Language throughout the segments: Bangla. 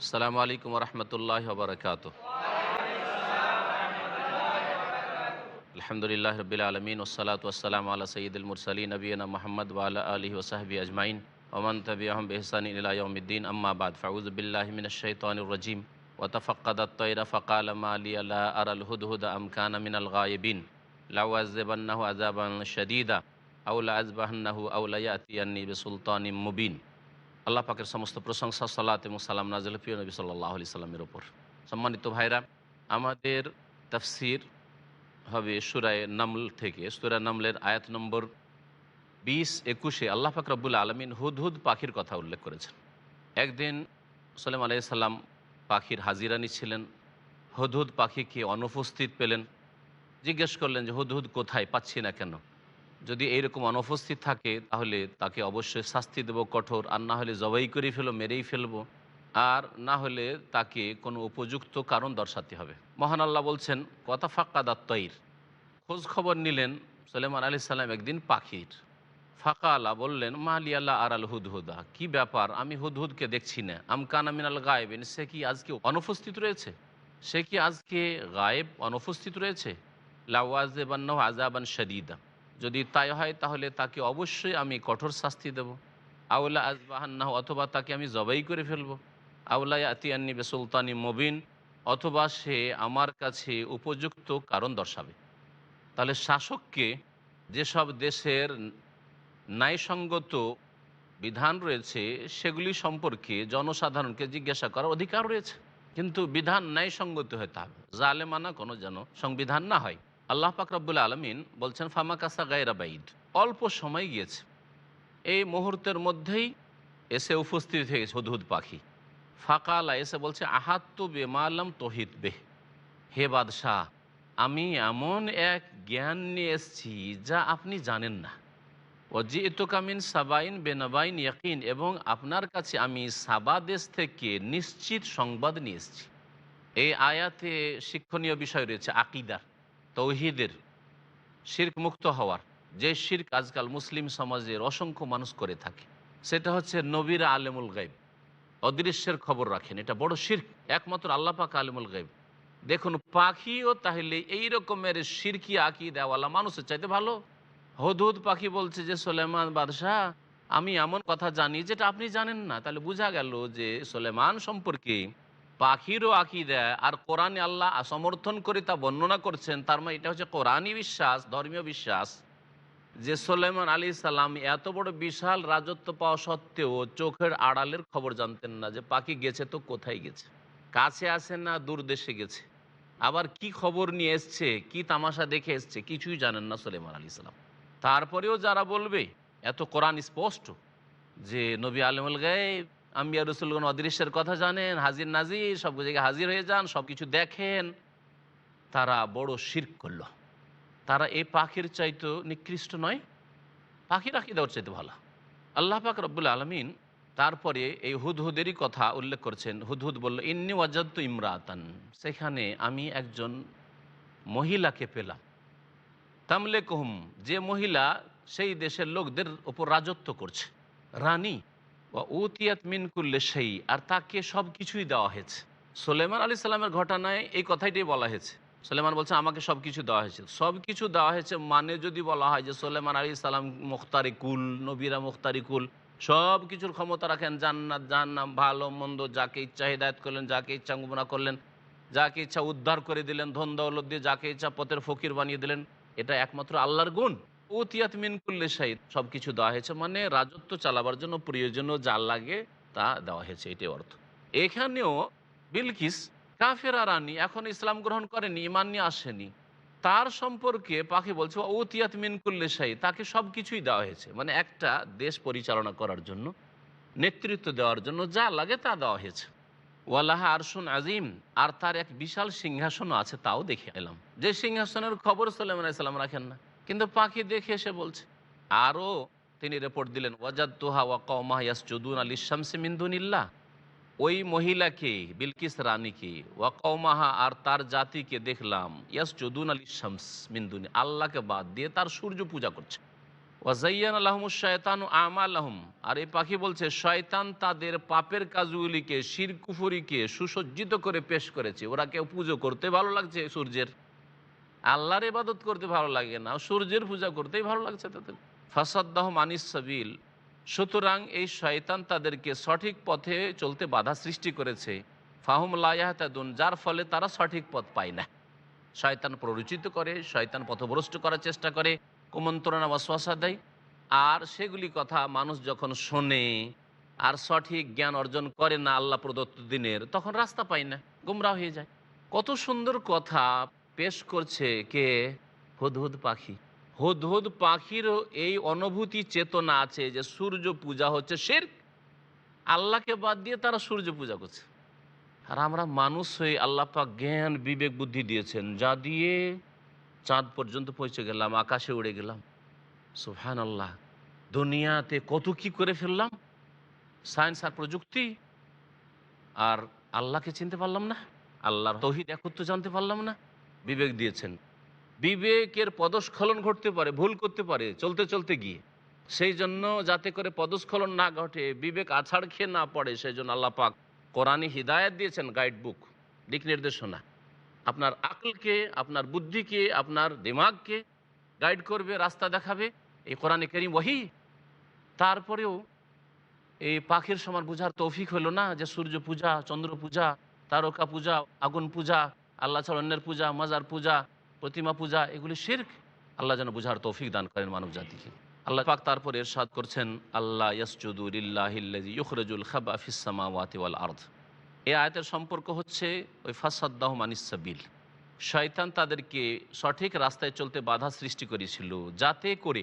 السلام عليكم ورحمة الله وبركاته. الحمد لله رب العالمين والصلاة والسلام على سيد المرسلين نبينا محمد وعلى آله وصحبه أجمعين ومن تبعهم بإحسان إلى يوم الدين أما بعد فأعوذ بالله من الشيطان الرجيم. وتفقد الطير فقال ما لي لا أرى الهدهد أم كان من الغائبين. لأعذبنه عذابا شديدا أو لأذبحنه أو ليأتيني بسلطان مبين. আল্লাহ পাকের সমস্ত প্রশংসা, সালাত এবং সালাম নাজিল প্রিয় নবী সাল্লাহ আলি সাল্লামের ওপর। সম্মানিত ভাইরা, আমাদের তাফসির হবে সুরায় নামল থেকে। সুরায় নামলের আয়াত নম্বর বিশ, একুশে আল্লাহ পাক রব্বুল আলমিন হুদহুদ পাখির কথা উল্লেখ করেছেন। একদিন সাল্লাম আলাইসাল্লাম পাখির হাজিরানি ছিলেন। হুদহুদ পাখিকে অনুপস্থিত পেলেন। জিজ্ঞেস করলেন যে, হুদহুদ কোথায়? পাচ্ছি না কেন? যদি এইরকম অনুপস্থিত থাকে, তাহলে তাকে অবশ্যই শাস্তি দেব কঠোর, আর না হলে জবাই করে ফেলো, মেরেই ফেলব। আর না হলে তাকে কোনো উপযুক্ত কারণ দর্শাতে হবে। মহান আল্লাহ বলছেন, কথা ফাক্কা দাত্তইর খোঁজ খবর নিলেন সলেমান আলি সাল্লাম একদিন পাখির। ফাঁকা আল্লাহ বললেন মালি আল্লাহ আর আল হুদহুদা, কি ব্যাপার? আমি হুদহুদকে দেখছি না। আমকান আমিন আল গায়েবেন, সে কি আজকে অনুপস্থিত রয়েছে? সে কি আজকে গায়েব অনুপস্থিত রয়েছে? লাওয়াজেবান্ন আজাবান শদিদা। যদি তাই হয়, তাহলে তাকে অবশ্যই আমি কঠোর শাস্তি দেব। আউলা আজবাহান্নাহ, অথবা তাকে আমি জবাই করে ফেলব। আউলা আতিয়ান্নি বে সুলতানি মবিন, অথবা সে আমার কাছে উপযুক্ত কারণ দর্শাবে। তাহলে শাসককে যেসব দেশের ন্যায়সঙ্গত বিধান রয়েছে, সেগুলি সম্পর্কে জনসাধারণকে জিজ্ঞাসা করার অধিকার রয়েছে। কিন্তু বিধান ন্যায়সঙ্গত হতে হবে। জালেমানা কোনো যেন সংবিধান না হয়। আল্লাহ পাক রব্বুল আলমিন বলছেন ফামাকাসা গায়রা বাইদ অল্প সময় গিয়েছে। এই মুহূর্তের মধ্যেই এসে উপস্থিত হয়েছে হুদহুদ পাখি। ফাঁকালা এসে বলছে, আহাত্ত বেমালাম তহিত বেহ। হে বাদশাহ, আমি এমন এক জ্ঞান নিয়ে এসেছি যা আপনি জানেন না। অজি কামিন সাবাইন বেনাবাইন ইয়াকিন এবং আপনার কাছে আমি সাবা দেশ থেকে নিশ্চিত সংবাদ নিয়ে এসেছি। এই আয়াতে শিক্ষণীয় বিষয় রয়েছে আকিদার। তৌহিদের শির্ক মুক্ত হওয়ার, যে শির্ক আজকাল মুসলিম সমাজের অসংখ্য মানুষ করে থাকে, সেটা হচ্ছে নবীরা আলেমুল গাইব অদৃশ্যের খবর রাখেন, এটা বড় শির্ক, একমাত্র আল্লাহ পাক আলেমুল গাইব দেখুন, পাখিও তাহলে এই রকমের শিরকি আঁকি দেওয়ালা মানুষের চাইতে ভালো? হদুদ পাখি বলছে যে সোলেমান বাদশাহ, আমি এমন কথা জানি যেটা আপনি জানেন না। তাহলে বোঝা গেল যে সোলেমান সম্পর্কে পাখিরও আঁকি দেয় আর কোরআনে আল্লাহ সমর্থন করে তা বর্ণনা করছেন, তার মানে এটা হচ্ছে কোরআনই বিশ্বাস, ধর্মীয় বিশ্বাস। যে সোলেমান আলী সাল্লাম এত বড় বিশাল রাজত্ব পাওয়া সত্ত্বেও চোখের আড়ালের খবর জানতেন না যে পাখি গেছে তো কোথায় গেছে, কাছে আসে না দূর দেশে গেছে, আবার কি খবর নিয়ে এসছে, কি তামাশা দেখে এসছে, কিছুই জানেন না সোলেমান আলী সাল্লাম তারপরেও যারা বলবে, এত কোরআন স্পষ্ট যে নবী আলমুল গায়েব আম্বিয়া রসুলগণ অদৃশ্যের কথা জানেন, হাজির নাজির, সব জায়গায় হাজির হয়ে যান সব কিছু দেখেন। তারা বড় শির্ক করল। তারা এই পাখির চাইতো নিকৃষ্ট নয়, পাখির আঁকি দেওয়ার চাইতে ভালো। আল্লাহ পাক রব্বুল আলমিন তারপরে এই হুদহুদেরই কথা উল্লেখ করছেন। হুদহুদ বলল, ইন্নি ওয়াজাদ্দ ইমরাতান। সেখানে আমি একজন মহিলাকে পেলাম। তামলে কহুম যে মহিলা সেই দেশের লোকদের ওপর রাজত্ব করছে। রানী। উতিয়াত মিনকুল্লে সেই আর তাকে সব কিছুই দেওয়া হয়েছে। সোলেমান আলী সাল্লামের ঘটনায় এই কথাইটাই বলা হয়েছে। সোলেমান বলছে, আমাকে সব কিছু দেওয়া হয়েছে। সব কিছু দেওয়া হয়েছে মানে যদি বলা হয় যে সোলেমান আলী মুখতারি কুল, নবীরা মুখতারি কুল সব কিছুর ক্ষমতা রাখেন, জান্নাত জান্নাম ভালো, মন্দ, যাকে ইচ্ছা হিদায়ত করলেন, যাকে ইচ্ছা গুমরা করলেন, যাকে ইচ্ছা উদ্ধার করে দিলেন ধন দৌলত দিয়ে যাকে ইচ্ছা পথের ফকির বানিয়ে দিলেন, এটা একমাত্র আল্লাহর গুণ। উতিয়াত মিনকুল্লে শাহিদ সব কিছু দেওয়া হয়েছে মানে রাজত্ব চালাবার জন্য, প্রয়োজনীয় যা লাগে তা দেওয়া হয়েছে, এটাই অর্থ। এখানেও বিলকিস কাফেরা রানী এখন ইসলাম গ্রহণ করেনি ইমান নিয়ে আসেনি। তার সম্পর্কে পাখি বলছে ওতিয়াত মিনকুল্লে শাহী তাকে সব কিছুই দেওয়া হয়েছে। মানে একটা দেশ পরিচালনা করার জন্য, নেতৃত্ব দেওয়ার জন্য যা লাগে তা দেওয়া হয়েছে। ওয়াল্লাহ আরশুন আজিম, আর তার এক বিশাল সিংহাসনও আছে, তাও দেখে এলাম। যে সিংহাসনের খবর সাল্লাম সাল্লাম রাখেন না। কিন্তু পাখি দেখে এসে বলছে আরও তিনি রিপোর্ট দিলেন ওয়াজাদ তোহা ওয়া কৌমাহ ইয়াস চুদুন আল ইসামসে মিন্দুনিল্লাহ ওই মহিলাকে, বিলকিস রানীকে, ওয়া কৌমাহা আর তার জাতিকে দেখলাম ইয়াস চুদুন আল শামস মিন্দুনি আল্লাহকে বাদ দিয়ে তার সূর্য পূজা করছে। ওয়াজাইয়ান আলহম শয়তান আমাল আহম আর এই পাখি বলছে, শয়তান তাদের পাপের কাজগুলিকে, শিরকুফুরিকে সুসজ্জিত করে পেশ করেছে। ওরা কেউ পুজো করতে ভালো লাগছে সূর্যের। আল্লাহর ইবাদত করতে ভালো লাগে না, সূর্যের পূজা করতেই ভালো লাগছে তাদের। ফাসাদ্দাহ মানিস সাবিল, সুতরাং এই শয়তান তাদেরকে সঠিক পথে চলতে বাধা সৃষ্টি করেছে। ফাহুম লায়াহতাদুন যার ফলে তারা সঠিক পথ পায় না। শয়তান প্ররোচিত করে, শয়তান পথভ্রষ্ট করার চেষ্টা করে, কুমন্ত্রণা, ওয়াসওয়াসা দেয়। আর সেগুলি কথা মানুষ যখন শোনে আর সঠিক জ্ঞান অর্জন করে না আল্লাহ প্রদত্ত দিনের, তখন রাস্তা পায় না গুমরা হয়ে যায়। কত সুন্দর কথা পেশ করছে কে? হুদহুদ পাখি। হুদহুদ পাখিরও এই অনুভূতি চেতনা আছে যে সূর্য পূজা হচ্ছে শের আল্লাহকে বাদ দিয়ে তারা সূর্য পূজা করছে। আর আমরা মানুষ হয়ে আল্লাহ পাক জ্ঞান, বিবেক, বুদ্ধি দিয়েছেন। যা দিয়ে চাঁদ পর্যন্ত পৌঁছে গেলাম, আকাশে উড়ে গেলাম। সুফহান আল্লাহ দুনিয়াতে কত কি করে ফেললাম? সায়েন্স আর প্রযুক্তি। আর আল্লাহকে চিনতে পারলাম না। আল্লাহর তহিদ একত্র জানতে পারলাম না। বিবেক দিয়েছেন। বিবেকের পদস্খলন ঘটতে পারে, ভুল করতে পারে, চলতে চলতে গিয়ে। সেই জন্য যাতে করে পদস্খলন না ঘটে, বিবেক আছাড় খেয়ে না পড়ে, সেই জন্য আল্লাহ পাক কোরআনে হিদায়ত দিয়েছেন গাইড বুক, দিক নির্দেশনা। আপনার আকলকে, আপনার বুদ্ধিকে, আপনার দিমাগকে গাইড করবে, রাস্তা দেখাবে, এই কোরআনে করিম ওহি তারপরেও এই পাখির সমান বুঝার তৌফিক হলো না যে সূর্য পূজা, চন্দ্র পূজা, তারকা পূজা, আগুন পূজা আল্লাহ ছাড়া অন্যের পূজা, মাজার পূজা, প্রতিমা পূজা, এগুলি শির্ক। আল্লাহ যেন বুঝার তৌফিক দান করেন মানব জাতিকে। আল্লাহ পাক তারপর এরশাদ করছেন আল্লাহ ইয়াসজুদুলিল্লাহিল্লাজি ইউখরাজুল খাবা ফিসামা ওয়াতি ওয়াল আর্দ। এই আয়তের সম্পর্ক হচ্ছে ওই ফাসাদ্দাহ মানিসাবিল শয়তান তাদেরকে সঠিক রাস্তায় চলতে বাধা সৃষ্টি করেছিল, যাতে করে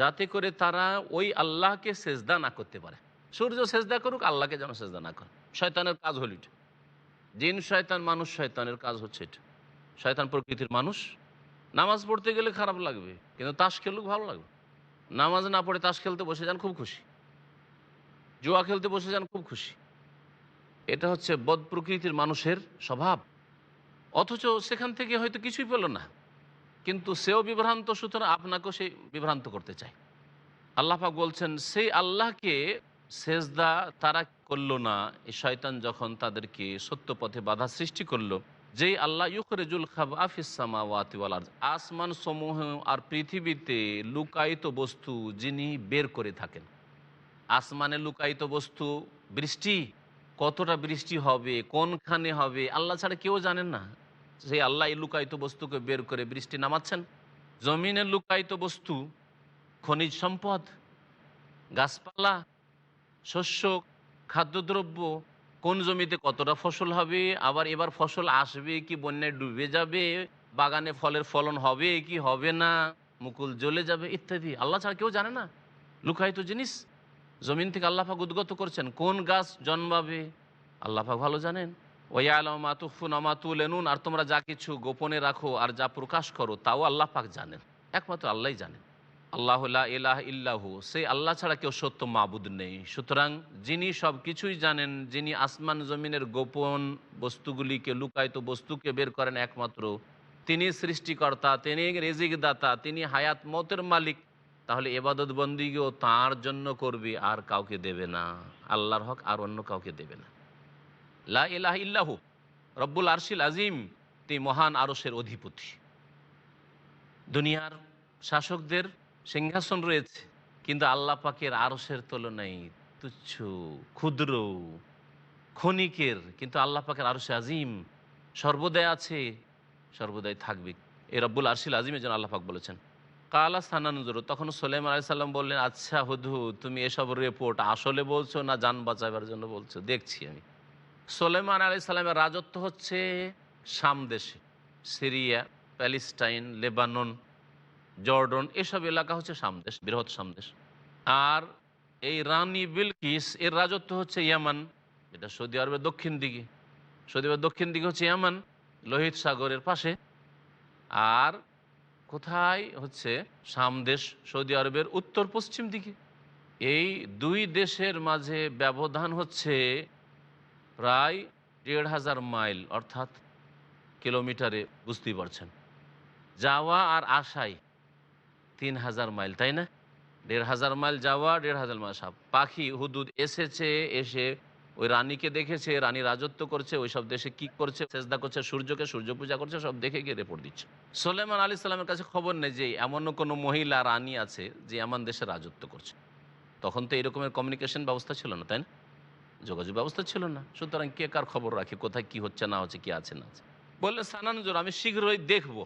যাতে করে তারা ওই আল্লাহকে সেজদা না করতে পারে। সূর্য সেজদা করুক, আল্লাহকে যেন সেজদা না করে। শয়তানের কাজ হল এটা। জিন শয়তান, মানুষ শয়তানের কাজ হচ্ছে এটা। শয়তান প্রকৃতির মানুষ। নামাজ পড়তে গেলে খারাপ লাগবে, কিন্তু তাস খেলুক ভালো লাগবে। নামাজ না পড়ে তাস খেলতে বসে যান খুব খুশি। জুয়া খেলতে বসে যান খুব খুশি। এটা হচ্ছে বদ প্রকৃতির মানুষের স্বভাব। অথচ সেখান থেকে হয়তো কিছুই পেল না, কিন্তু সেও বিভ্রান্ত, সুতরাং আপনাকেও সে বিভ্রান্ত করতে চায়। আল্লাহ পাক বলছেন, সেই আল্লাহকে সেজদা তারা করল না শয়তান যখন তাদেরকে সত্য পথে বাধা সৃষ্টি করল, যেই আল্লাহ ইউখরেজুল খাব আফিসামা ওয়াতিওয়াল আসমান সমূহ আর পৃথিবীতে লুকায়িত বস্তু যিনি বের করে থাকেন। আসমানে লুকায়িত বস্তু, বৃষ্টি, কতটা বৃষ্টি হবে, কোনখানে হবে, আল্লাহ ছাড়া কেউ জানেন না। সেই আল্লাহ এই লুকায়িত বস্তুকে বের করে বৃষ্টি নামাচ্ছেন। জমিনের লুকায়িত বস্তু, খনিজ সম্পদ, গাছপালা শস্য, খাদ্যদ্রব্য কোন জমিতে কতটা ফসল হবে? আবার এবার ফসল আসবে কি বন্যায় ডুবে যাবে? বাগানে ফলের ফলন হবে কি হবে না? মুকুল জ্বলে যাবে ইত্যাদি। আল্লাহ ছাড়া কেউ জানে না। লুকায়িত জিনিস। জমিন থেকে আল্লাহাক উদ্গত করছেন। কোন গাছ জন্মাবে? আল্লাহাক ভালো জানেন। ওয়া আলম আতুফুন আমাতুল এনুন আর তোমরা যা কিছু গোপনে রাখো আর যা প্রকাশ করো, তাও আল্লাহ পাক জানেন। একমাত্র আল্লাহ জানেন। আল্লাহ ইলাহ ইল্লাহু, সেই আল্লাহ ছাড়া কেউ সত্য মাবুদ নেই। সুতরাং যিনি সব কিছুই জানেন, যিনি আসমান জমিনের গোপন বস্তুগুলিকে, লুকায়িত বস্তুকে বের করেন একমাত্র, তিনি সৃষ্টিকর্তা, তিনি রেজিক দাতা তিনি হায়াত মতের মালিক, তাহলে এবাদত বন্দিগিও তাঁর জন্য করবে, আর কাউকে দেবে না। আল্লাহর হক আর অন্য কাউকে দেবে না। লা ইলাহ ইল্লাহু, রব্বুল আরশিল আজিম, তিনি মহান আরসের অধিপতি। দুনিয়ার শাসকদের সিংহাসন রয়েছে, কিন্তু আল্লাহ পাকের আরসের তুলনায় তুচ্ছ, ক্ষুদ্র, ক্ষণিকের, কিন্তু আল্লাহ পাকের আরসে আজিম। সর্বদাই আছে, সর্বদাই থাকবে। এ রব্বুল আরশিল আজিমের জন্য আল্লাহ পাক বলেছেন। কালা স্থানানুজর তখন সোলেম আলাইসাল্লাম বললেন আচ্ছা হুধু তুমি এসব রিপোর্ট আসলে বলছো না যান বাঁচাবার জন্য বলছো? দেখছি আমি। সোলেমান আলাই সাল্লামের রাজত্ব হচ্ছে শাম দেশে। সিরিয়া, প্যালেস্টাইন, লেবানন জর্ডন, এসব এলাকা হচ্ছে সামদেশ, বৃহৎ সামদেশ। আর এই রানী বিলকিস, এর রাজত্ব হচ্ছে ইয়ামান, এটা সৌদি আরবের দক্ষিণ দিকে। সৌদি আরবের দক্ষিণ দিকে হচ্ছে ইয়ামান, লোহিত সাগরের পাশে। আর কোথায় হচ্ছে সামদেশ, সৌদি আরবের উত্তর পশ্চিম দিকে? এই দুই দেশের মাঝে ব্যবধান হচ্ছে প্রায় দেড় হাজার মাইল, অর্থাৎ কিলোমিটারে বুঝতেই পারছেন। যাওয়া আর আসাই তিন হাজার মাইল, তাই না? দেড় হাজার মাইল যাওয়া দেড় হাজার মাইল সাপ পাখি, হুদুদ এসেছে, এসে ওই রানীকে দেখেছে, রানী রাজত্ব করছে, ওই সব দেশে কি করছে চেষ্টা করছে, সূর্যকে সূর্য পূজা করছে, সব দেখে গিয়ে রিপোর্ট দিচ্ছে। সোলেমান আলী সাল্লামের কাছে খবর নেই যে এমনও কোনো মহিলা, রানী আছে যে এমন দেশে রাজত্ব করছে। তখন তো এরকমের কমিউনিকেশন ব্যবস্থা ছিল না, তাই না? যোগাযোগ ব্যবস্থা ছিল না। সুতরাং কে কার খবর রাখে, কোথায় কি হচ্ছে, না হচ্ছে, কি আছে, না আছে। বললে, সানানজোর, আমি শীঘ্রই দেখব।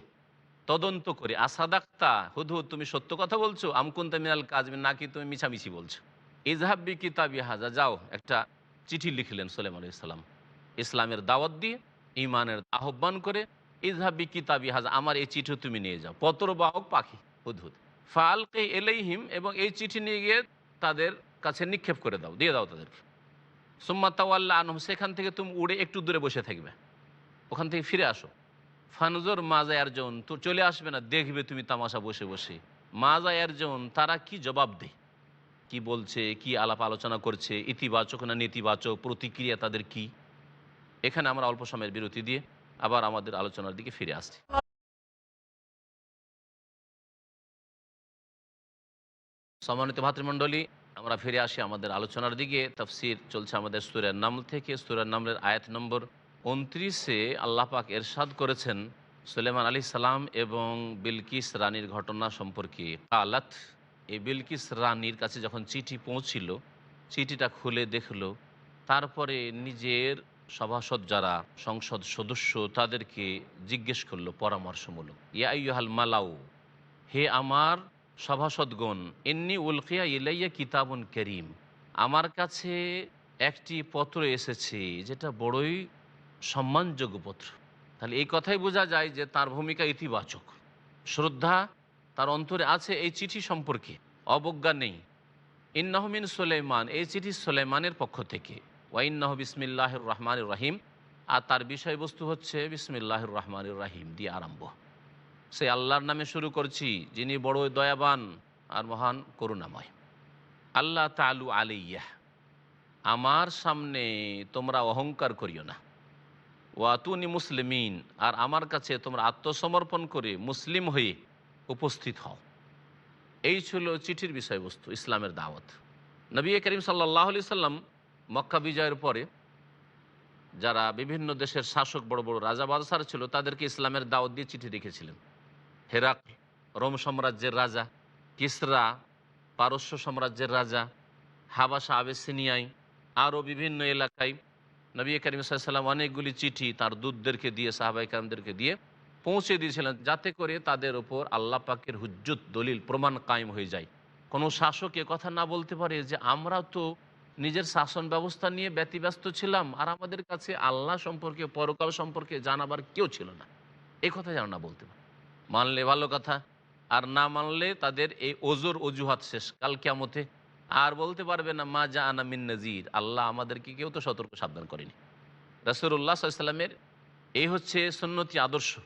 তদন্ত করে। আসাদাক্তা হুদ হুদ তুমি সত্য কথা বলছো, আমকুন্তা মিনাল কাজ নাকি তুমি মিছামিছি বলছো? ইজহাব্বি কিতাবি হাজা, যাও, একটা চিঠি লিখলেন সোলেম আলু ইসলাম ইসলামের দাওয়াত দিয়ে ইমানের আহ্বান করে ইজহাব্বি কিতাবি হাজা, আমার এই চিঠি তুমি নিয়ে যাও। পত্র বাহক পাখি হুদহুদ ফালকে এলেইহিম এবং এই চিঠি নিয়ে গিয়ে তাদের কাছে নিক্ষেপ করে দাও, দিয়ে দাও তাদেরকে। সুম্মা তাওয়াল্লা আনহম, সেখান থেকে তুমি উড়ে একটু দূরে বসে থাকবে। ওখান থেকে ফিরে আসো। ফানুজোর মাজায়ার জন তো চলে আসবে না, দেখবে তুমি তামাশা বসে বসে। মাজায়ার জন তারা কি জবাব দেয়? কি বলছে, কি আলাপ আলোচনা করছে, ইতিবাচক না নেতিবাচক, প্রতিক্রিয়া তাদের কি? এখানে আমরা অল্প সময়ের বিরতি দিয়ে আবার আমাদের আলোচনার দিকে ফিরে আসছি। সম্মানিত ভাতৃমণ্ডলী, আমরা ফিরে আসি আমাদের আলোচনার দিকে। তফসির চলছে আমাদের সুরের নাম থেকে। সুরের নামের আয়াত নম্বর উনত্রিশে আল্লাহ পাক এরশাদ করেছেন সুলেমান আলী সালাম এবং বিলকিস রানীর ঘটনা সম্পর্কে। আলাত এই বিলকিস রানীর কাছে যখন চিঠি পৌঁছিল, চিঠিটা খুলে দেখল, তারপরে নিজের সভাসদ যারা সংসদ সদস্য তাদেরকে জিজ্ঞেস করল পরামর্শমূলক ইয়াইহাল মালাউ, হে আমার সভাসদগণ এমনি উলকিয়া ইলাইয়া কিতাবুন করিম, আমার কাছে একটি পত্র এসেছে, যেটা বড়ই সম্মানযোগ্য পত্র। তাহলে এই কথাই বোঝা যায় যে তার ভূমিকা ইতিবাচক। শ্রদ্ধা তার অন্তরে আছে এই চিঠি সম্পর্কে, অবজ্ঞা নেই। ইন্নাহমিন সোলেমান এই চিঠি সোলেমানের পক্ষ থেকে। ওয়াইন্নাহ বিসমিল্লাহির রহমান রাহিম। আর তার বিষয়বস্তু হচ্ছে বিসমিল্লাহির রহমান রাহিম, দিয়ে আরম্ভ। সে আল্লাহর নামে শুরু করছি, যিনি বড় দয়াবান আর মহান করুণাময়। আল্লাহ তালু আলিয়া আমার সামনে তোমরা অহংকার করিও না। ওয়াতুনি মুসলিমিন আর আমার কাছে তোমরা আত্মসমর্পণ করে মুসলিম হয়ে উপস্থিত হও। এই ছিল চিঠির বিষয়বস্তু, ইসলামের দাওয়াত। নবী করিম সাল্লাহ আলি সাল্লাম মক্কা বিজয়ের পরে যারা বিভিন্ন দেশের শাসক, বড় বড় রাজা বাদশার ছিল, তাদেরকে ইসলামের দাওয়াত দিয়ে চিঠি লিখেছিলেন। হেরাক, রোম সাম্রাজ্যের রাজা, কিসরা, পারস্য সাম্রাজ্যের রাজা, হাবাসা আবেসিনিয়ায়, আরও বিভিন্ন এলাকায় নবী করিম সাল্লাম অনেকগুলি চিঠি তার দূতদেরকে দিয়ে সাহাবাই কালামদেরকে দিয়ে পৌঁছে দিয়েছিলেন যাতে করে তাদের ওপর আল্লাহ পাকের হুজ্জুত, দলিল, প্রমাণ কায়েম হয়ে যায়। কোনো শাসক কথা না বলতে পারে যে, আমরা তো নিজের শাসন ব্যবস্থা নিয়ে ব্যতিব্যস্ত ছিলাম আর আমাদের কাছে আল্লাহ সম্পর্কে, পরকাল সম্পর্কে জানাবার কেউ ছিল না। এই কথা যেন না বলতে পারে। মানলে ভালো কথা, আর না মানলে তাদের এই ওজোর অজুহাত শেষ। কাল কেমতে আর বলতে পারবে না, মা জা আনা মিন নজির আল্লাহ আমাদেরকে কেউ তো সতর্ক সাবধান করেনি। রসুল্লাহ সাল্লামের এই হচ্ছে সন্ন্যতি আদর্শ।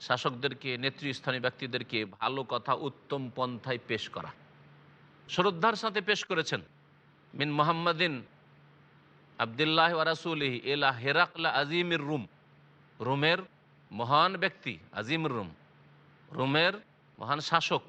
শাসকদেরকে নেতৃস্থানীয় ব্যক্তিদেরকে ভালো কথা উত্তম পন্থায় পেশ করা। শ্রদ্ধার সাথে পেশ করেছেন। মিন মোহাম্মদিন আবদুল্লাহ ওয়ারাসুলহি এলা হেরাকলা আজিমির রুম। রুমের মহান ব্যক্তি আজিমুর রুম। রুমের মহান শাসক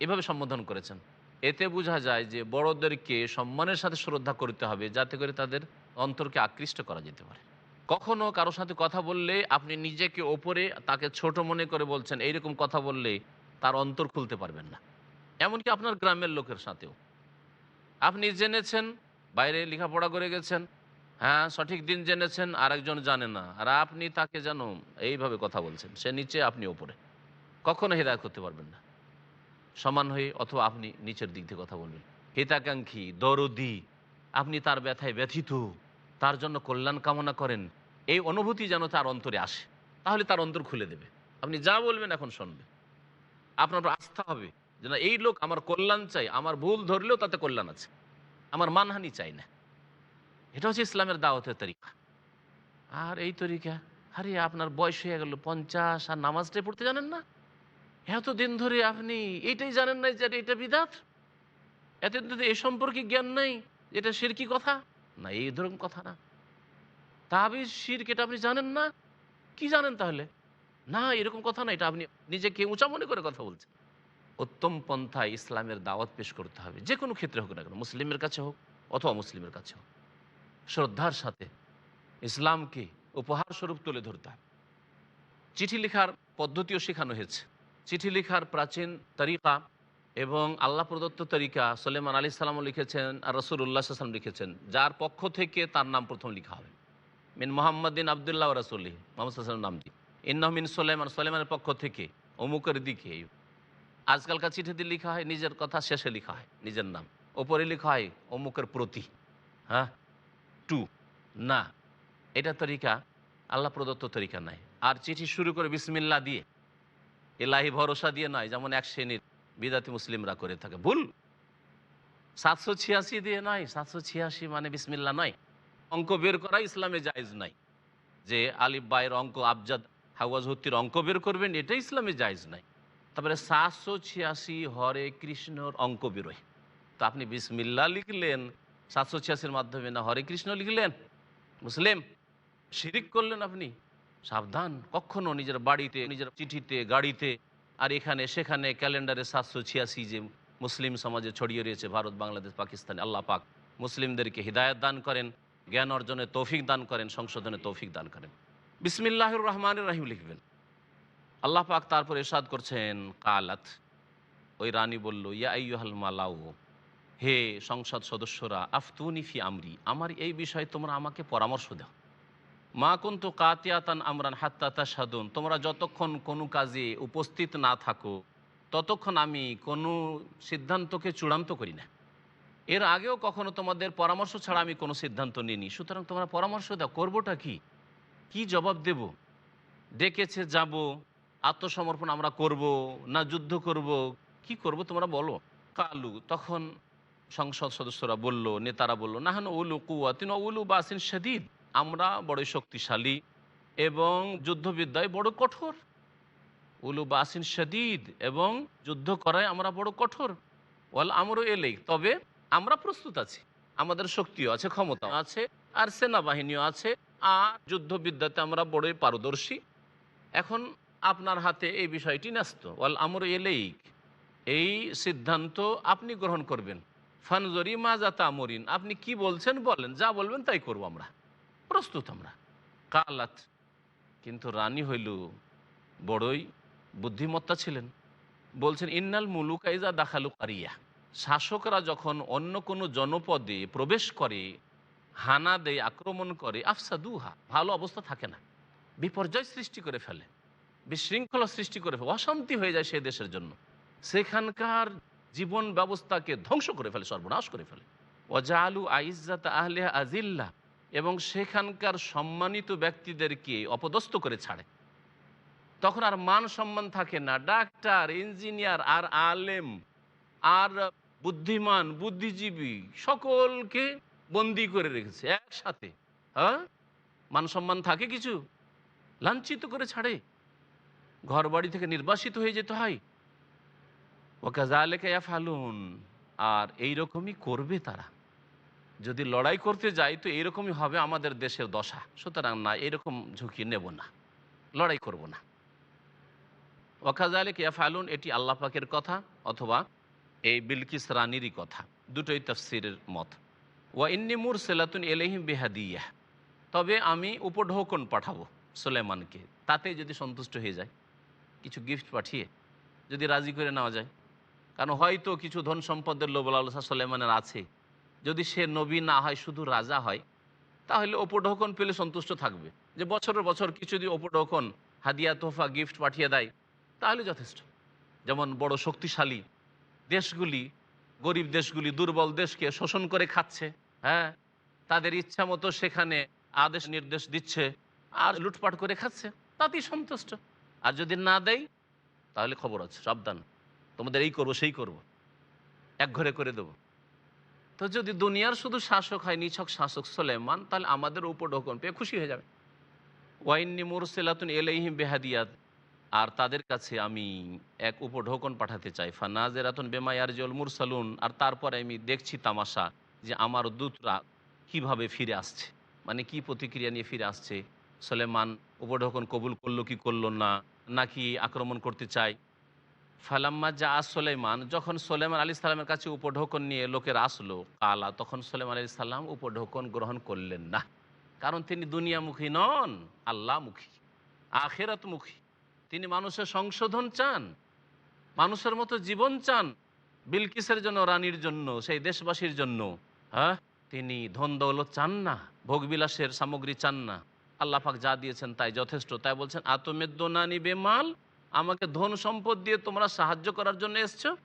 এভাবে সম্বোধন করেছেন। এতে বোঝা যায় যে বড়দেরকে সম্মানের সাথে শ্রদ্ধা করতে হবে যাতে করে তাদের অন্তরকে আকৃষ্ট করা যেতে পারে। কখনো কারোর সাথে কথা বললে আপনি নিজেকে ওপরে তাকে ছোট মনে করে বলছেন, এইরকম কথা বললে তার অন্তর খুলতে পারবেন না। এমনকি আপনার গ্রামের লোকের সাথেও। আপনি জেনেছেন, বাইরে লেখাপড়া করে গেছেন হ্যাঁ সঠিক দিন জেনেছেন, আরেকজন জানে না, আর আপনি তাকে যেন এইভাবে কথা বলছেন, সে নিচে, আপনি ওপরে। কখনো হেদায়ত করতে পারবেন না। সমান হয়ে অথবা আপনি নিচের দিক থেকে কথা বলবেন। হিতাকাঙ্ক্ষী, দরদি, আপনি তার ব্যথায় ব্যথিত, তার জন্য কল্যাণ কামনা করেন, এই অনুভূতি যেন তার অন্তরে আসে, তাহলে তার অন্তর খুলে দেবে। আপনি যা বলবেন এখন শুনবে। আপনার আস্থা হবে যে না, এই লোক আমার কল্যাণ চাই, আমার ভুল ধরলেও তাতে কল্যাণ আছে, আমার মানহানি চাই না। এটা হচ্ছে ইসলামের দাওয়াতের তরিকা। আর এই তরিকা, আরে আপনার বয়স হয়ে গেল পঞ্চাশ, আর নামাজটাই পড়তে জানেন না? এত দিন ধরে আপনি এটাই জানেন না যে এটা বিদাত? এতদিন ধরে এ সম্পর্কে জ্ঞান নেই এটা শিরকি কথা? না, এই ধরুন কথা না। তাবিজ শির এটা আপনি জানেন না? কি জানেন তাহলে? না, এরকম কথা না, এটা আপনি নিজেকে উঁচা মনে করে কথা বলছেন। উত্তম পন্থায় ইসলামের দাওয়াত পেশ করতে হবে, যে কোনো ক্ষেত্রে হোক না কেন, মুসলিমের কাছে হোক অথবা মুসলিমের কাছে হোক। শ্রদ্ধার সাথে ইসলামকে উপহার স্বরূপ তুলে ধরতে হবে। চিঠি লেখার পদ্ধতিও শেখানো হয়েছে। চিঠি লেখার প্রাচীন তরিকা এবং আল্লাহ প্রদত্ত তরিকা সলেমান আলী সালামও লিখেছেন আর রসুল রসুল্লাহ সাল্লাম লিখেছেন, যার পক্ষ থেকে তার নাম প্রথম লিখা হবে। মিন মোহাম্মদিন আবদুল্লাহ রসুল্লি মোহাম্মদ নাম দিয়ে। ইন্নাহ মিন সোলেমান সোলেমানের পক্ষ থেকে, অমুকের দিকে আজকালকার চিঠিতে লেখা হয়, নিজের কথা শেষে লেখা হয়, নিজের নাম। ওপরে লেখা হয়, অমুকের প্রতি। হ্যাঁ? টু। না। এটা তরিকা, আল্লাহ প্রদত্ত তরিকা নাই। আর চিঠি শুরু করে বিসমিল্লা দিয়ে এলাহি ভরসা দিয়ে নয়, যেমন এক শ্রেণির বিদাতি মুসলিমরা করে থাকে। ভুল? সাতশো ছিয়াশি দিয়ে নয়, সাতশো ছিয়াশি মানে বিসমিল্লা নয়। অঙ্ক বের করা ইসলামে জায়েজ নাই যে আলিফ বাইয়ের অঙ্ক, আবজাদ হাওয়াজ হত্তির অঙ্ক বের করবেন, এটা ইসলামে জায়েজ নাই তারপরে সাতশো ছিয়াশি হরে কৃষ্ণর অঙ্ক বেরোয়। তো আপনি বিসমিল্লা লিখলেন, সাতশো ছিয়াশির মাধ্যমে না হরে কৃষ্ণ লিখলেন? মুসলিম? শিরিক করলেন আপনি? সাবধান। কখনো নিজের বাড়িতে, নিজের চিঠিতে, গাড়িতে, আর এখানে, সেখানে ক্যালেন্ডারে সাতশো ছিয়াশি যে মুসলিম সমাজে ছড়িয়ে রয়েছে, ভারত, বাংলাদেশ, পাকিস্তানে, আল্লাহ পাক মুসলিমদেরকে হৃদায়ত দান করেন, জ্ঞান অর্জনে তৌফিক দান করেন, সংশোধনে তৌফিক দান করেন। বিসমিল্লাহুর রহমান রাহিম লিখবেন। আল্লাহ পাক তারপর এরশাদ করছেন, কালাত। ওই রানী বলল, ইয়া আইয়ুহাল মালাউ, হে সংসদ সদস্যরা আফতুনিফি আমরি, আমার এই বিষয়ে তোমরা আমাকে পরামর্শ দাও। মা কুন্তু কাতিয়াতান আমরান হাত্তা সাধুন তোমরা যতক্ষণ কোনো কাজে উপস্থিত না থাকো, ততক্ষণ আমি কোনো সিদ্ধান্তকে চূড়ান্ত করি না। এর আগেও কখনো তোমাদের পরামর্শ ছাড়া আমি কোনো সিদ্ধান্ত নিইনি। সুতরাং তোমরা পরামর্শ দাও, করবোটা কি? কি জবাব দেব? ডেকেছে যাব, আত্মসমর্পণ আমরা করব না যুদ্ধ করব? কি করব তোমরা বলো। কালু, তখন সংসদ সদস্যরা বলল, নেতারা বলল না হান উলু কুয়াতিন উলু বাসিন শদীদ। আমরা বড় শক্তিশালী এবং যুদ্ধবিদ্যায় বড় কঠোর। উলু বাসিন শদীদ এবং যুদ্ধ করায় আমরা বড় কঠোর। ওয়াল আমরও এলেই, তবে আমরা প্রস্তুত আছি। আমাদের শক্তিও আছে ক্ষমতা আছে, আর সেনাবাহিনীও আছে, আর যুদ্ধবিদ্যাতে আমরা বড়ই পারদর্শী। এখন আপনার হাতে এই বিষয়টি ন্যস্ত। ওয়াল আমর এলেইক এই সিদ্ধান্ত আপনি গ্রহণ করবেন। ফানজরি মাজা তামরিন আপনি কি বলছেন বলেন, যা বলবেন তাই করব আমরা। প্রস্তুত আমরা। কালাত কিন্তু রানী হইল বড়ই বুদ্ধিমত্তা ছিলেন। বলছেন, ইন্নাল মুলুক আইজা দাখালু কারিয়া। শাসকরা যখন অন্য কোনো জনপদে প্রবেশ করে, হানা দেয় আক্রমণ করে আফসা দুহা ভালো অবস্থা থাকে না। বিপর্যয় সৃষ্টি করে ফেলে, বিশৃঙ্খলা সৃষ্টি করে ফেলে, অশান্তি হয়ে যায় সে দেশের জন্য। সেখানকার জীবন ব্যবস্থাকে ধ্বংস করে ফেলে, সর্বনাশ করে ফেলে। ওজালু আইজাত আহলে আজিল্লা। এবং সেখানকার সম্মানিত ব্যক্তিদেরকে অপদস্থ করে ছাড়ে। তখন আর মান সম্মান থাকে না। ডাক্তার, ইঞ্জিনিয়ার আর আলেম আর বুদ্ধিমান, বুদ্ধিজীবী সকলকে বন্দি করে রেখেছে একসাথে। হ্যাঁ? মান সম্মান থাকে কিছু? লাঞ্ছিত করে ছাড়ে। ঘর বাড়ি থেকে নির্বাসিত হয়ে যেতে হয়। ওকে ওকাজালেকা ফালুন আর এই রকমই করবে তারা। যদি লড়াই করতে যাই তো এইরকমই হবে আমাদের দেশের দশা। সুতরাং না, এরকম ঝুঁকি নেব না। লড়াই করব না। ওয়াকাজালে কেয়া ফালুন এটি আল্লাহ পাকের কথা অথবা এই বিলকিস রানিরই কথা। দুটোই তফসিরের মত। ওয়া ইন্নি মুর সেলাতুন এলহিম বেহাদিয়া তবে আমি উপঢৌকন পাঠাবো সুলেমানকে তাতে যদি সন্তুষ্ট হয়ে যায়, কিছু গিফট পাঠিয়ে যদি রাজি করে নেওয়া যায়। কারণ হয়তো কিছু ধন সম্পদের লোভ লালসা সুলেমানের আছে। যদি সে নবী না হয়, শুধু রাজা হয়, তাহলে উপঢৌকন পেলে সন্তুষ্ট থাকবে। যে বছরের বছর কিছু যদি উপঢৌকন হাদিয়া তোফা গিফট পাঠিয়ে দেয়, তাহলে যথেষ্ট। যেমন বড় শক্তিশালী দেশগুলি, গরিব দেশগুলি, দুর্বল দেশকে শোষণ করে খাচ্ছে হ্যাঁ? তাদের ইচ্ছা মতো সেখানে আদেশ নির্দেশ দিচ্ছে আর লুটপাট করে খাচ্ছে, তাতেই সন্তুষ্ট। আর যদি না দেয়, তাহলে খবর আছে, সাবধান। তোমাদের এই করব, সেই করব। এক ঘরে করে দেবো। তো যদি দুনিয়ার শুধু শাসক হয়, নিছক শাসক সোলেমান, তাহলে আমাদের উপর ঢোকন পেয়ে খুশি হয়ে যাবে। ওয়াইন্নি মুরসেলাতুন এলেহিম বেহাদিয়াত। আর তাদের কাছে আমি এক উপঢৌকন পাঠাতে চাই। ফানাজেরাতুন বেমায়ার জল মুরসালুন। আর তারপরে আমি দেখছি তামাশা যে আমার দূতরা কীভাবে ফিরে আসছে। মানে কি প্রতিক্রিয়া নিয়ে ফিরে আসছে? সোলেমান উপঢৌকন কবুল করল কি করল না? নাকি আক্রমণ করতে চাই ফালাম্মা যা সোলেমান যখন সোলেমান আলী সাল্লামের কাছে উপঢৌকন নিয়ে লোকের আসলো, কালা, তখন সোলেমান আলী সাল্লাম উপঢৌকন গ্রহণ করলেন না। কারণ তিনি দুনিয়ামুখী নন আল্লাহমুখী আখেরাতমুখী। তিনি মানুষের সংশোধন চান, মানুষের মতো জীবন চান, বিলকিসের জন্য, রানীর জন্য, সেই দেশবাসীর জন্য। হ্যাঁ? তিনি ধন দৌলত চান না, ভোগবিলাসের সামগ্রী চান না। আল্লাহ পাক যা দিয়েছেন তাই যথেষ্ট। তাই বলছেন, আতমেদ্দোনানি বেমাল আমাকে ধন সম্পদ দিয়ে তোমরা সাহায্য করার জন্য এসছো?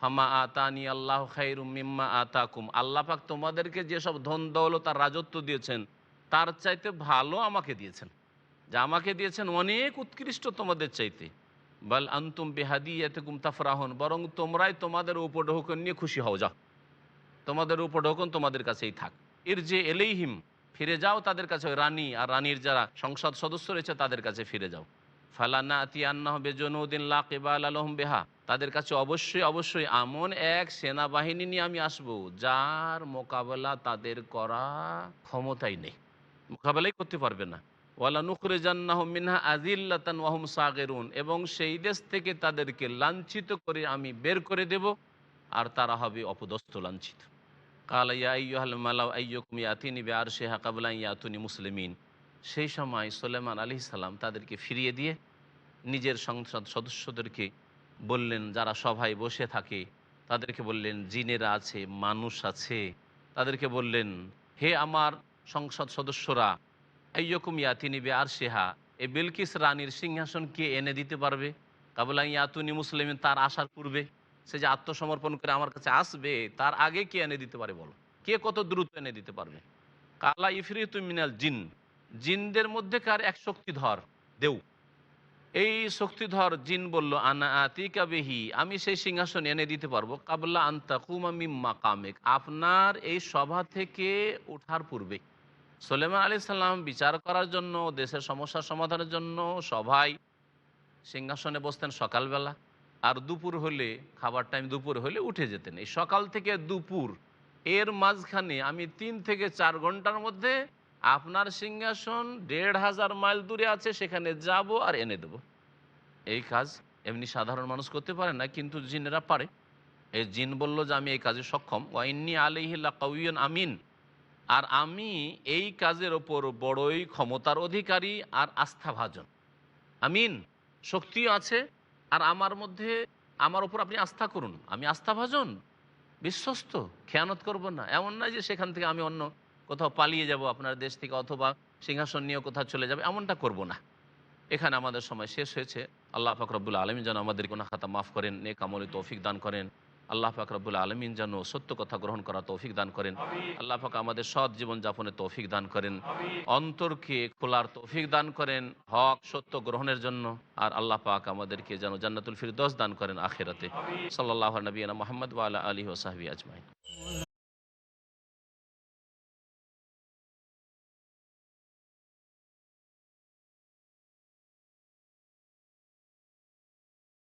হামা আতানি আল্লাহ খাইরুম মিম্মা আতাকুম। আল্লাহ পাক তোমাদেরকে যেসব ধন দৌলত আর রাজত্ব দিয়েছেন, তার চাইতে ভালো আমাকে দিয়েছেন। যা আমাকে দিয়েছেন অনেক উৎকৃষ্ট তোমাদের চাইতে। বল আন্তুম বেহাদিয়াতে কুম তাফরাহন। বরং তোমরাই তোমাদের উপঢৌকন নিয়ে খুশি হও, যাও। তোমাদের উপঢৌকন তোমাদের কাছেই থাক। এর যে এলেইহিম, ফিরে যাও তাদের কাছে। রানী আর রানীর যারা সংসদ সদস্য রয়েছে, তাদের কাছে ফিরে যাও। ফালানা আতিয়ান্না হবে জনুদ্দিন লাক ইবাল আলহম বেহা। তাদের কাছে অবশ্যই অবশ্যই এমন এক সেনাবাহিনী নিয়ে আমি আসব, যার মোকাবেলা তাদের করা ক্ষমতাই নেই। মোকাবেলাই করতে পারবে না। ওয়ালা নুখরে জান্নাহ মিনহা আজিল্লাতান ওয়াহুম সাগেরুন। এবং সেই দেশ থেকে তাদেরকে লাঞ্ছিত করে আমি বের করে দেব, আর তারা হবে অপদস্থ লাঞ্ছিত। কালা ইয়া আইয়ুহাল মালাউ আইয়ুকুম ইয়াতিনি বিআর শেহা কাবলা ইয়াতুনি মুসলিমিন। সেই সময় সোলেমান আলী সালাম তাদেরকে ফিরিয়ে দিয়ে নিজের সংসদ সদস্যদেরকে বললেন, যারা সভায় বসে থাকে, তাদেরকে বললেন, জিনেরা আছে, মানুষ আছে। তাদেরকে বললেন, হে আমার সংসদ সদস্যরা, আইয়কুম ইয়াতিনি বে আর সেহা এই বিলকিস রানীর সিংহাসন কে এনে দিতে পারবে? কাবলা ইয়াতুনি মুসলিমিন, তার আসার পূর্বে সে যে আত্মসমর্পণ করে আমার কাছে আসবে, তার আগে কে এনে দিতে পারে বলো? কে কত দ্রুত এনে দিতে পারবে? কালা ইফরিতু মিনাল জিন জিনদের মধ্যে কার এক শক্তিধর, দেউ। এই শক্তিধর জিন বলল, আনা আতিকা বেহি, আমি সেই সিংহাসন এনে দিতে পারব। কাবলা আন্তা কুমামি মাকামেক আপনার এই সভা থেকে ওঠার পূর্বে সোলেমান আলী সাল্লাম বিচার করার জন্য, দেশের সমস্যার সমাধানের জন্য সভায় সিংহাসনে বসতেন সকালবেলা। আর দুপুর হলে, খাবার টাইম দুপুর হলে উঠে যেতেন। এই সকাল থেকে দুপুর, এর মাঝখানে আমি তিন থেকে চার ঘণ্টার মধ্যে আপনার সিংহাসন দেড় হাজার মাইল দূরে আছে, সেখানে যাব আর এনে দেব। এই কাজ এমনি সাধারণ মানুষ করতে পারে না, কিন্তু জিনেরা পারে। এই জিন বলল যে, আমি এই কাজে সক্ষম। ওয়াইন্নি আলিহিল্লা কউন আমিন। আর আমি এই কাজের ওপর বড়ই ক্ষমতার অধিকারী আর আস্থাভাজন। আমিন, শক্তিও আছে। আর আমার মধ্যে, আমার ওপর আপনি আস্থা করুন। আমি আস্থাভাজন, বিশ্বস্ত, খেয়ানত করব না। এমন নয় যে সেখান থেকে আমি অন্য কোথাও পালিয়ে যাব আপনার দেশ থেকে অথবা সিংহাসন নিয়ে কোথাও চলে যাবে এমনটা করব না। এখানে আমাদের সময় শেষ হয়েছে। আল্লাহ ফাকরবুল আলমিন যেন আমাদের কোনো খাতা মাফ করেন নেক আমলে তৌফিক দান করেন। আল্লাহ পাক রব্বুল আলমিন যেন সত্য কথা গ্রহণ করা তৌফিক দান করেন। আল্লাহ পাক আমাদের সৎ জীবন যাপনে তৌফিক দান করেন। অন্তরকে খোলার তৌফিক দান করেন হক সত্য গ্রহণের জন্য। আর আল্লাহ পাক আমাদেরকে যেন জান্নাতুল ফিরদোস দান করেন আখেরাতে। সাল্লাহ নবীনা মোহাম্মদ ওয়ালা আলী ওসাহাবি আজমাই